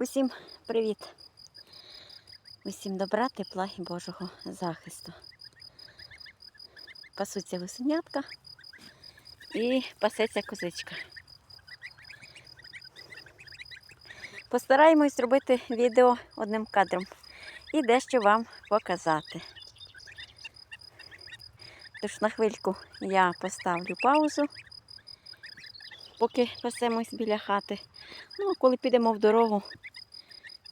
Усім привіт! Усім добра, тепла і Божого захисту. Пасуться гусенятка і пасеться козичка. Постараємось зробити відео одним кадром і дещо вам показати. Тож на хвильку я поставлю паузу, поки пасемось біля хати. Ну, а коли підемо в дорогу,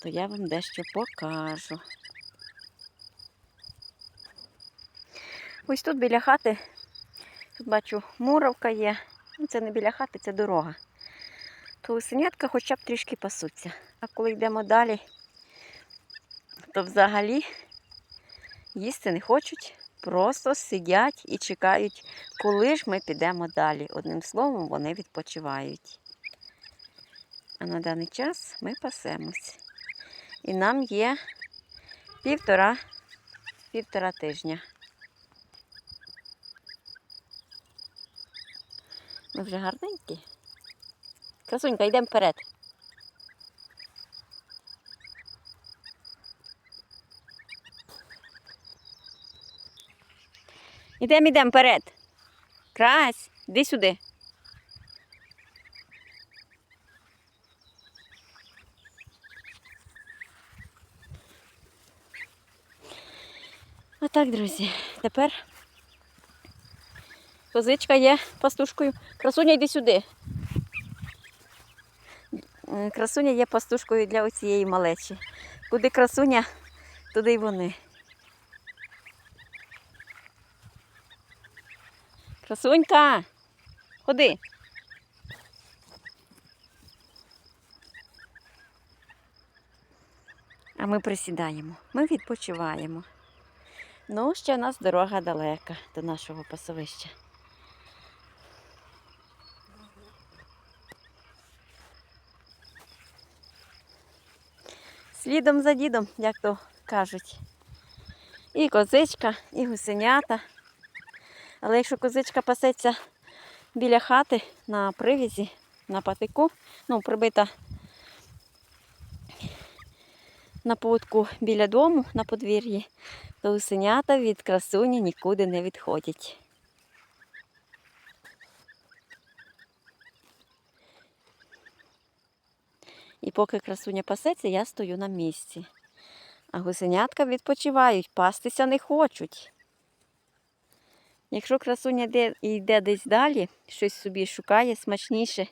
то я вам дещо покажу. Ось тут біля хати, тут бачу, муровка є. Ну, це не біля хати, це дорога. То лисенятка хоча б трішки пасуться. А коли йдемо далі, то взагалі їсти не хочуть, просто сидять і чекають, коли ж ми підемо далі. Одним словом, вони відпочивають. А на даний час ми пасемось. І нам є півтора, півтора тижня. Ми вже гарненькі. Красунька, йдемо вперед. Ідемо, йдемо вперед. Крась, іди сюди. Отак, друзі. Тепер козичка є пастушкою. Красуня, йди сюди. Красуня є пастушкою для оцієї малечі. Куди красуня, туди й вони. Красунька, ходи. А ми присідаємо, ми відпочиваємо. Ну, ще в нас дорога далека до нашого пасовища. Слідом за дідом, як то кажуть. І козичка, і гусенята. Але якщо козичка пасеться біля хати на привізі, на патику, ну, прибита на поводку біля дому на подвір'ї, то гусенята від красуні нікуди не відходять. І поки красуня пасеться, я стою на місці. А гусенятка відпочивають, пастися не хочуть. Якщо красуня йде, йде десь далі, щось собі шукає смачніше,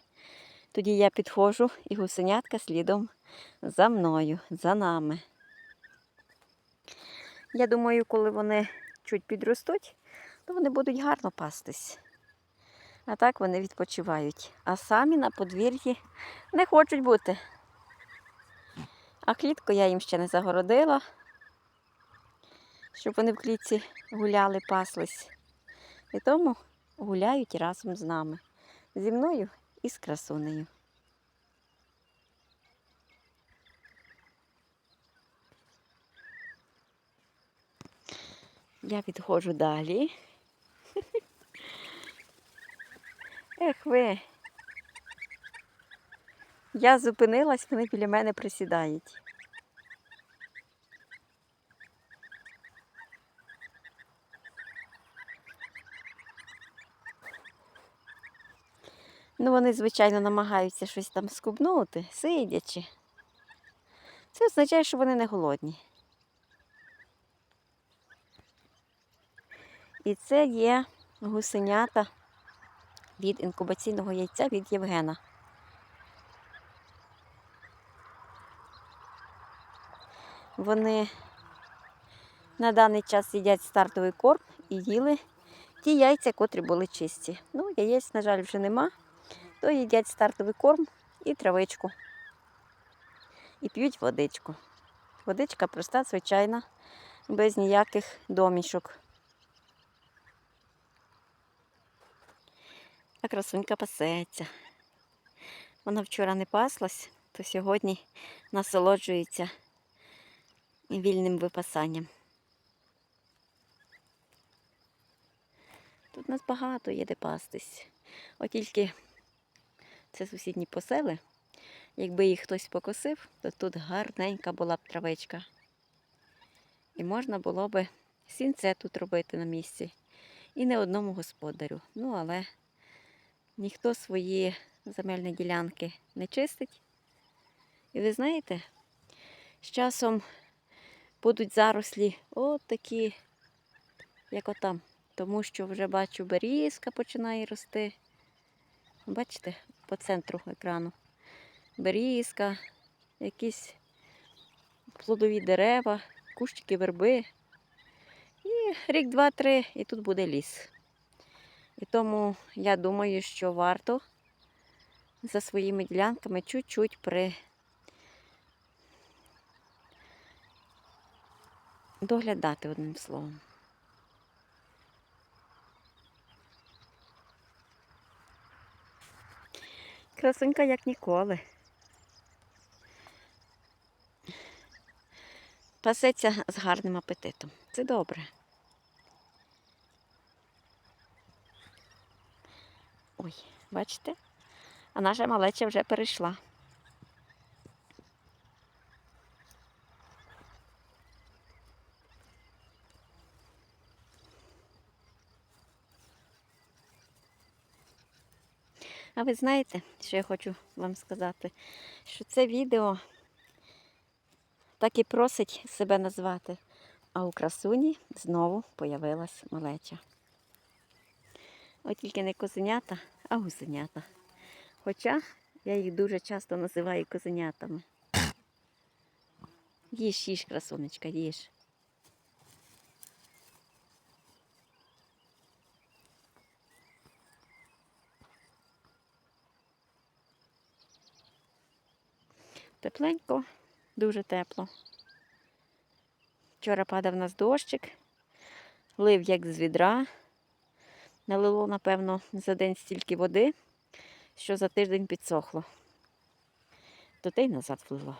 тоді я підходжу і гусенятка слідом за мною, за нами. Я думаю, коли вони чуть підростуть, то вони будуть гарно пастись. А так вони відпочивають. А самі на подвір'ї не хочуть бути. А клітку я їм ще не загородила, щоб вони в клітці гуляли, паслись. І тому гуляють разом з нами. Зі мною і з красунею. Я відходжу далі. Ех ви. Я зупинилась, вони біля мене присідають. Ну, вони, звичайно, намагаються щось там скубнути, сидячи. Це означає, що вони не голодні. І це є гусенята від інкубаційного яйця від Євгена. Вони на даний час їдять стартовий корм і їли ті яйця, котрі були чисті. Ну, яєць, на жаль, вже нема, то їдять стартовий корм і травичку. І п'ють водичку. Водичка проста, звичайна, без ніяких домішок. А красунька пасеться. Вона вчора не паслась, то сьогодні насолоджується вільним випасанням. Тут нас багато є де пастись. От тільки це сусідні посели. Якби їх хтось покосив, то тут гарненька була б травичка. І можна було би сінце тут робити на місці. І не одному господарю. Ну, але ніхто свої земельні ділянки не чистить. І ви знаєте, з часом будуть зарослі от як отам. Тому що вже бачу, берізка починає рости. Бачите, по центру екрану. Берізка, якісь плодові дерева, кущики верби. І рік, два, три, і тут буде ліс. І тому я думаю, що варто за своїми ділянками чуть-чуть при доглядати одним словом. Красунька як ніколи. Пасеться з гарним апетитом. Це добре. Ой, бачите? А наша малеча вже перейшла. Ви знаєте, що я хочу вам сказати? Що це відео так і просить себе назвати. А у красуні знову появилась малеча. От тільки не козенята, а гусенята. Хоча я їх дуже часто називаю козенятами. Їж, їж, красунечка, їж. Тепленько, дуже тепло. Вчора падав у нас дощик, лив як з відра. Налило, напевно, за день стільки води, що за тиждень підсохло. То те й назад влило.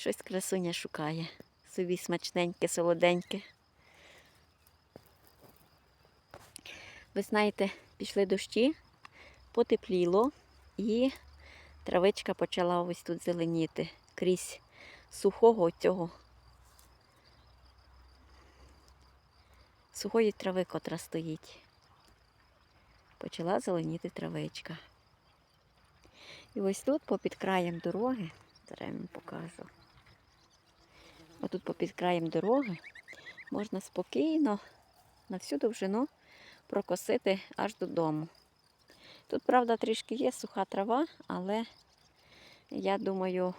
Щось красуня шукає. Собі смачненьке, солоденьке. Ви знаєте, пішли дощі, потепліло і травичка почала ось тут зеленіти крізь сухого цього. Сухої трави, котра стоїть. Почала зеленіти травичка. І ось тут, попід краєм дороги, зараз я вам покажу. Отут попід краєм дороги можна спокійно на всю довжину прокосити аж додому. Тут, правда, трішки є суха трава, але я думаю,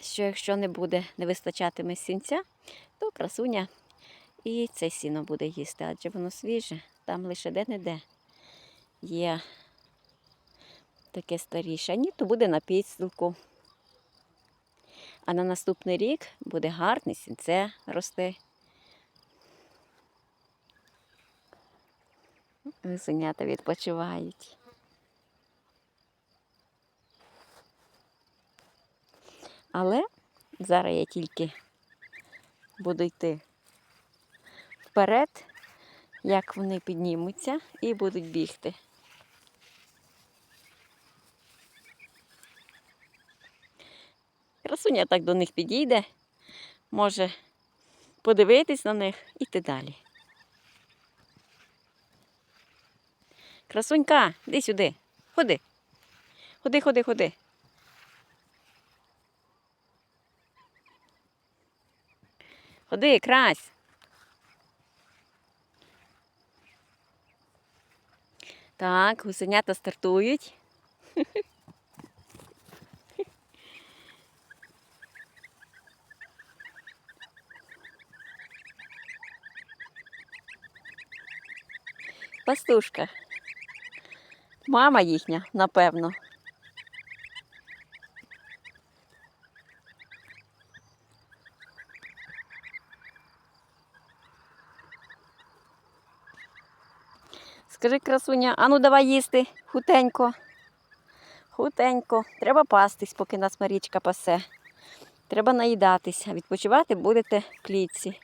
що якщо не буде, не вистачатиме сінця, то красуня і це сіно буде їсти, адже воно свіже, там лише де-не-де є таке старіше. Ні, то буде на підстилку. А на наступний рік буде гарне сінце рости. Висенята відпочивають. Але зараз я тільки буду йти вперед, як вони піднімуться і будуть бігти. Красуня так до них підійде, може подивитись на них і йти далі. Красунька, іди сюди. Ходи. Ходи, ходи, ходи. Ходи, крась. Так, гусенята стартують. Пастушка. Мама їхня, напевно. Скажи, красуня, ану давай їсти хутенько. Хутенько. Треба пастись, поки нас Марічка пасе. Треба наїдатися. Відпочивати будете в клітці.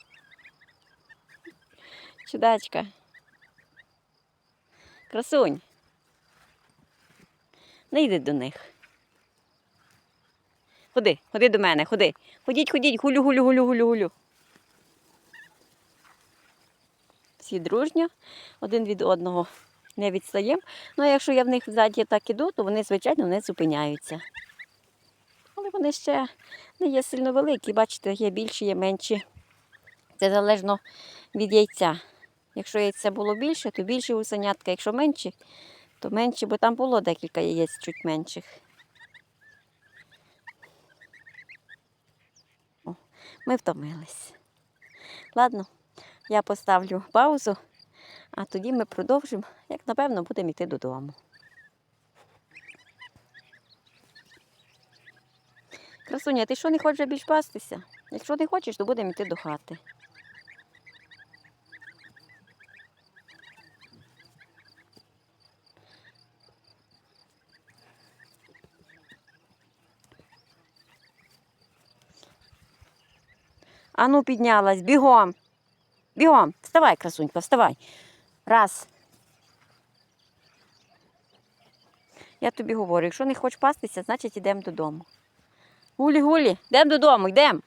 Чудачка. Красунь. Не йди до них. Ходи, ходи до мене, ходи. Ходіть, ходіть, гулю, гулю, гулю, гулю, гулю. Всі дружньо, один від одного не відстаємо. Ну, а якщо я в них ззаді так іду, то вони, звичайно, не зупиняються. Але вони ще не є сильно великі. Бачите, є більші, є менші. Це залежно від яйця. Якщо яйця було більше, то більше гусенятка. Якщо менші, то менші, бо там було декілька яєць чуть менших. О, ми втомились. Ладно, я поставлю паузу, а тоді ми продовжимо, як напевно, будемо йти додому. Красуня, ти що не хочеш більш пастися? Якщо не хочеш, то будемо йти до хати. Ану, піднялась, бігом. Бігом. Вставай, красунька, вставай. Раз. Я тобі говорю, якщо не хочеш пастися, значить йдемо додому. Гулі, гулі, йдемо додому, йдемо.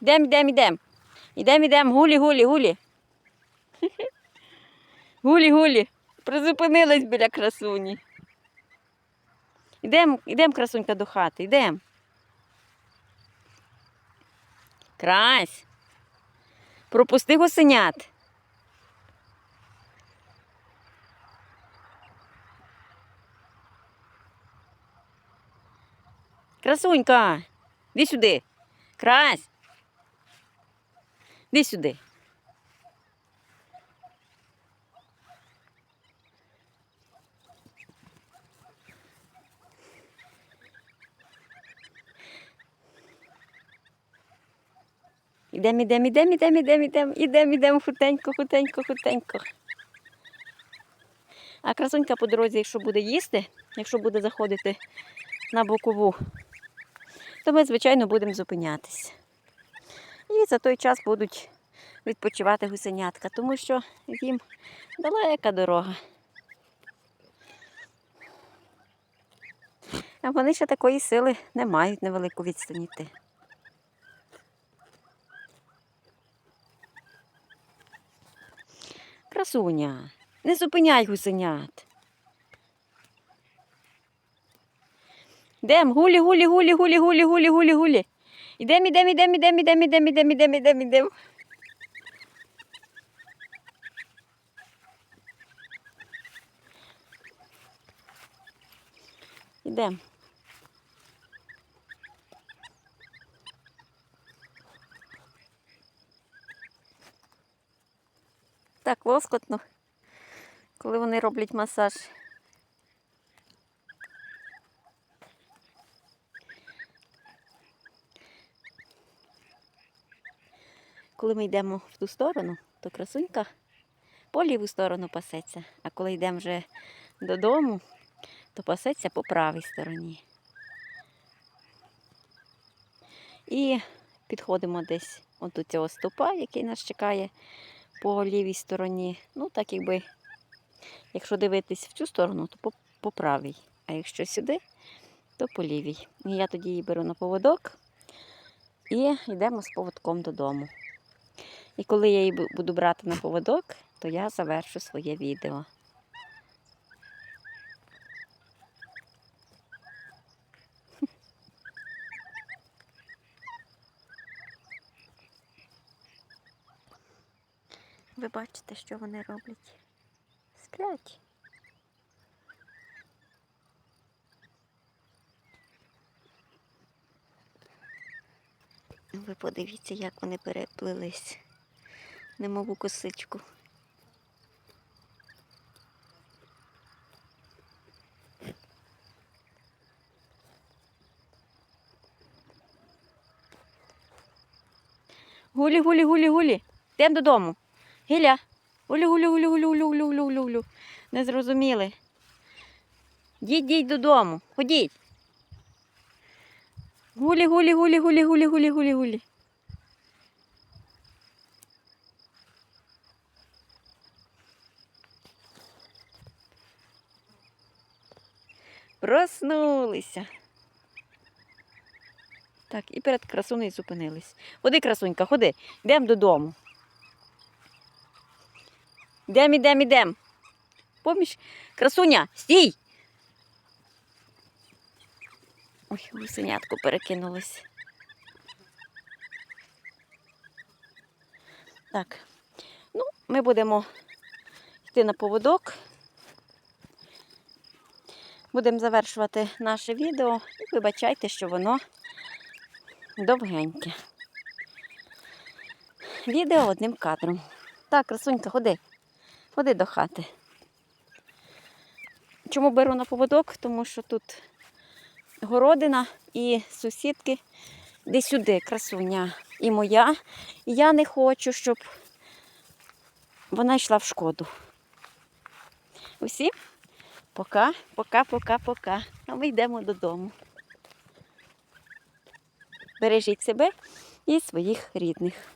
Йдемо, йдемо, йдемо. Йдемо, йдемо, гулі, гулі, гулі. Гулі, гулі. Призупинились біля красуні. Йдемо, йдемо, красунька, до хати, йдемо. Крась. Пропусти гусенят. Красунька, іди сюди. Крась. Іди сюди. Ідемо, ідемо, ідемо, ідемо, ідемо, ідемо, ідемо, ідемо, хутенько, хутенько, хутенько. А красунька по дорозі, якщо буде їсти, якщо буде заходити на бокову, то ми, звичайно, будемо зупинятися. І за той час будуть відпочивати гусенятка, тому що їм далека дорога. А вони ще такої сили не мають невелику відстань йти. Красуня, не зупиняй гусенят. Йдем, гулі, гулі, гулі, гулі, гулі, гулі, гулі, гулі. Ідем, ідем, ідем, ідем, ідем, ідем, ідем, ідем, ідем, ідем. Ідем. Так лоскотно, коли вони роблять масаж. Коли ми йдемо в ту сторону, то красунька по ліву сторону пасеться, а коли йдемо вже додому, то пасеться по правій стороні. І підходимо десь от до цього стопа, який нас чекає по лівій стороні. Ну, так якби, якщо дивитись в цю сторону, то по, по правій. А якщо сюди, то по лівій. І я тоді її беру на поводок і йдемо з поводком додому. І коли я її буду брати на поводок, то я завершу своє відео. Ви бачите, що вони роблять? Сплять. Ви подивіться, як вони переплились, немов у косичку. Гулі, гулі, гулі, гулі. Йдемо додому. Гіля. Гулі. Не зрозуміли. Діть, діть додому. Ходіть. Гулі, гулі, гулі, гулі, гулі, гулі, гулі, гулі. Проснулися. Так, і перед красунею зупинились. Ходи, красунька, ходи. Йдемо додому. Йдем, ідем, ідем. Поміж, красуня, стій. Ой, гусенятку перекинулось. Так, ну, ми будемо йти на поводок. Будемо завершувати наше відео і вибачайте, що воно довгеньке. Відео одним кадром. Так, красунька, ходи. Ходи до хати. Чому беру на поводок? Тому що тут городина і сусідки де сюди, красуня і моя. Я не хочу, щоб вона йшла в шкоду. Усім пока, пока, пока, пока. А ми йдемо додому. Бережіть себе і своїх рідних.